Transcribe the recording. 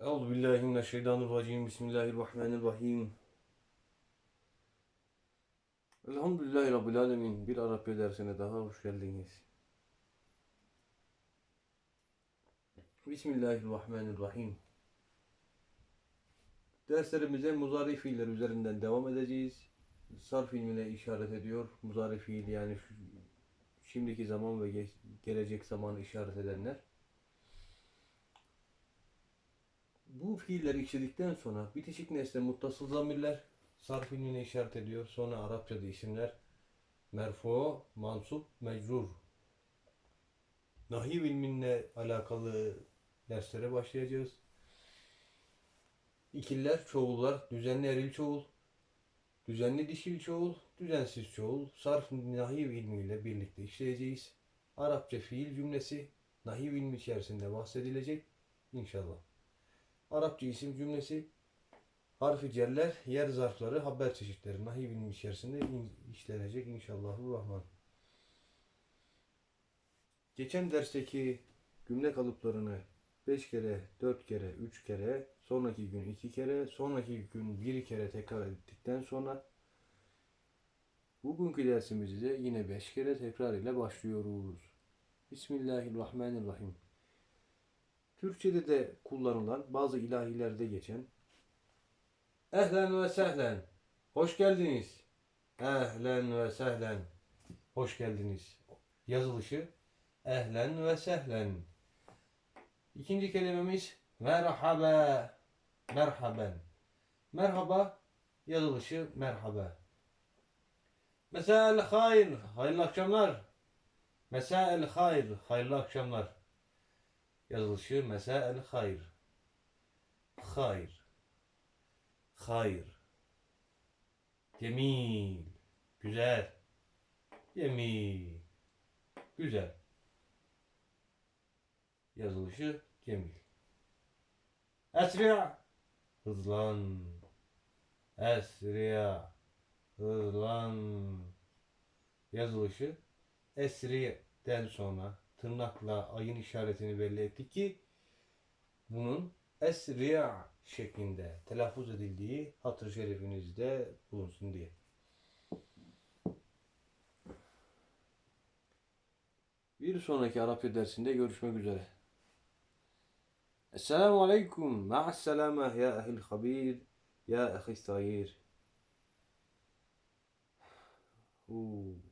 Euzu billahi mineşşeytanirracim. Bismillahirrahmanirrahim. Elhamdülillahi Rabbil alemin. Bir Arapça dersine daha hoş geldiniz. Bismillahirrahmanirrahim. Derslerimize muzari fiiller üzerinden devam edeceğiz. Sarf ilmine işaret ediyor. Muzari fiil yani şimdiki zaman ve gelecek zamanı işaret edenler. Bu fiilleri işledikten sonra bitişik nesne muttasıl zamirler sarf işaret ediyor. Sonra Arapçada isimler merfu, mansup, mecrur. Nahiv ilminle alakalı derslere başlayacağız. İkiller, çoğullar, düzenli eril çoğul, düzenli dişil çoğul, düzensiz çoğul, sarf nahiv ilmiyle birlikte işleyeceğiz. Arapça fiil cümlesi nahiv ilmi içerisinde bahsedilecek inşallah. Arapça isim cümlesi, harfi celler, yer zarfları, haber çeşitleri nahiv ilmi içerisinde in- işlenecek inşallahurrahman. Geçen dersteki cümle kalıplarını 5 kere, 4 kere, 3 kere, sonraki gün 2 kere, sonraki gün 1 kere tekrar ettikten sonra bugünkü dersimizi de yine 5 kere tekrar ile başlıyoruz. Bismillahirrahmanirrahim. Türkçede de kullanılan bazı ilahilerde geçen Ehlen ve sehlen. Hoş geldiniz. Ehlen ve sehlen. Hoş geldiniz. Yazılışı ehlen ve sehlen. İkinci kelimemiz merhaba. Merhaben. Merhaba yazılışı merhaba. Mesa'el hayır. Hayırlı akşamlar. Mesa'el hayır. Hayırlı akşamlar. Yazılışı mesa'el hayır. Hayır. Hayır. Cemil. Güzel. Cemil. Güzel. Yazılışı Cemil. Esriya. Hızlan. Esriya. Hızlan. Yazılışı Esri'den sonra tırnakla ayın işaretini belli ettik ki bunun Esriya şeklinde telaffuz edildiği hatır şerifinizde bulunsun diye. Bir sonraki Arapça dersinde görüşmek üzere. Esselamu Aleyküm. Ma'asselame ya ehil habir. Ya ehil sayir. Oo.